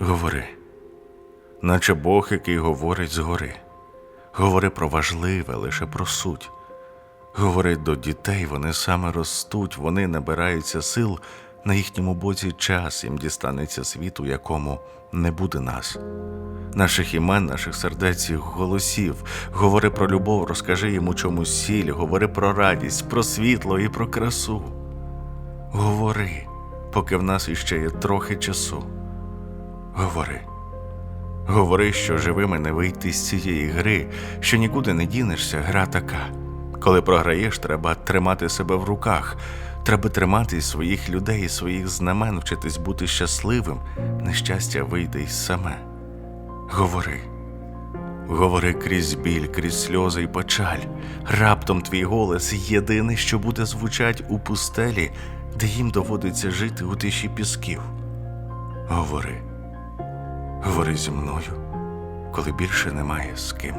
Говори, наче Бог, який говорить згори. Говори про важливе, лише про суть. Говори до дітей, вони саме ростуть, вони набираються сил, на їхньому боці час їм дістанеться світ, у якому не буде нас. Наших імен, наших сердець, їх голосів. Говори про любов, розкажи їм у чому сіль, говори про радість, про світло і про красу. Говори, поки в нас іще є трохи часу. Говори. Говори, що живими не вийти з цієї гри, що нікуди не дінешся, гра така. Коли програєш, треба тримати себе в руках, треба тримати своїх людей і своїх знамен, вчитись бути щасливим, нещастя вийде й саме. Говори. Говори крізь біль, крізь сльози й печаль. Раптом твій голос єдиний, що буде звучать у пустелі, де їм доводиться жити у тиші пісків. Говори. Говори зі мною, коли більше немає з ким.